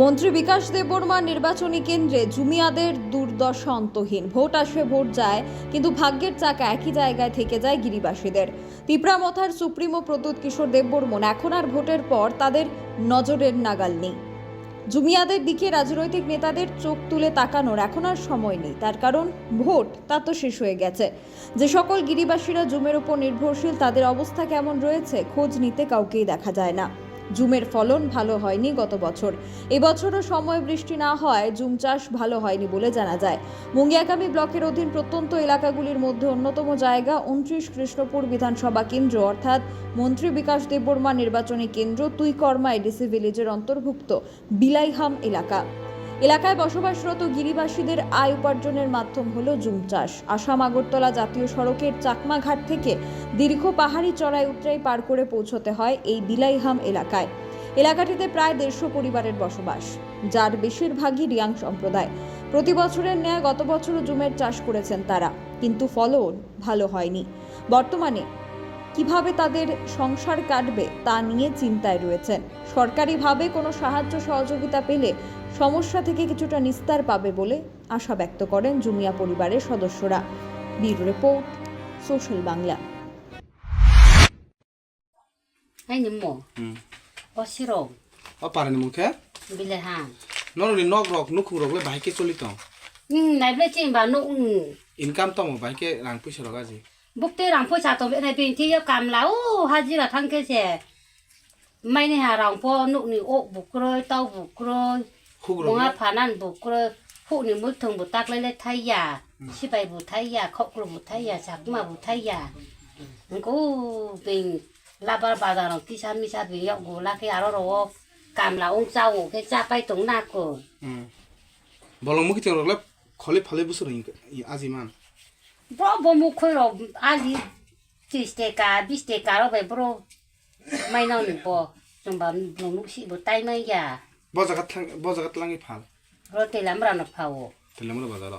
মন্ত্রী বিকাশ দেববর্মার নির্বাচনী কেন্দ্রে জুমিয়াদের দুর্দশা অন্তহীন। ভোট আসে, ভোট যায়, কিন্তু ভাগ্যের চাকা একই জায়গায় থেকে যায় গিরিবাসীদের। পিঁপড়ামথার সুপ্রিমো প্রদ্যুৎ কিশোর দেববর্মন, এখন আর ভোটের পর তাদের নজরের নাগাল নেই। জুমিয়াদের দিকে রাজনৈতিক নেতাদের চোখ তুলে তাকানোর এখন আর সময় নেই। তার কারণ, ভোট, তা তো শেষ হয়ে গেছে। যে সকল গিরিবাসীরা জুমের উপর নির্ভরশীল, তাদের অবস্থা কেমন রয়েছে, খোঁজ নিতে কাউকেই দেখা যায় না। জুমের ফলন ভালো হয়নি গত বছর। এবছরও সময় বৃষ্টি না হয় জুম চাষ ভালো হয়নি বলে জানা যায়। মুঙ্গিয়াকামী ব্লকের অধীন প্রত্যন্ত এলাকাগুলির মধ্যে অন্যতম জায়গা উনত্রিশ কৃষ্ণপুর বিধানসভা কেন্দ্র, অর্থাৎ মন্ত্রী বিকাশ দেববর্মা নির্বাচনী কেন্দ্র তুইকর্মা এডিসি ভিলেজের অন্তর্ভুক্ত বিলাইহাম এলাকা। এলাকায় বসবাসরত গিরিবাসীদের আয় উপার্জনের মাধ্যম হল জুম চাষ। আসাম আগরতলা জাতীয় সড়কের চাকমাঘাট থেকে দীর্ঘ পাহাড়ি চড়াই উতরাই পার করে পৌঁছতে হয় এই বিলাইহাম এলাকায়। এলাকাটিতে প্রায় দেড়শো পরিবারের বসবাস, যার বেশিরভাগই রিয়াং সম্প্রদায়। প্রতি বছরের ন্যায় গত বছরও জুমের চাষ করেছেন তারা, কিন্তু ফলন ভালো হয়নি। বর্তমানে কীভাবে তাদের সংসার কাটবে তা নিয়ে চিন্তায় রয়েছেন। সরকারিভাবে কোনো সাহায্য সহযোগিতা পেলে সমস্যা থেকে কিছুটা নিস্তার পাবে বলে আশা ব্যক্ত করেন জুমিয়া পরিবারের সদস্যরা। Bureau report social Bangla. মাইনে হা রাং প ও বুকরয় তাও বুকরয় 떠모 바이케 랑 부시러 가지 bốc tê rằng phôi chả tổ viện này bình thì cảm lão hay gì là thằng kia sẽ may này hà rằng phô nụ nị ộ bục rồi tao bục rồi 훅으로 뭔가 반한 bục rồi phụ nị mới thường bục tắc lên lên thay giả chỉ bài bục thay giả khóc rồi bục thay giả chắc mà bục thay giả cố bình là bà bà rằng tí sao mi sao bị dọn gù là cái áo rồi cảm lão ông sau cái cha bay tống nạc của 응 벌렁 무기 때문에 럭래 걸리 팔레 부스러 이 아지만 bro bo mu khoi ro ali ti ste ka bi ste ka ro be bro mai no ni bo 좀 봐, 너무 시, 뭐, 딸머야. 버자 같은 버자 같은 랑이 팔 বজাগাত বজাগাত লাঙি ভালো তেলামৰা নাফাও তেলামৰা বজাৰা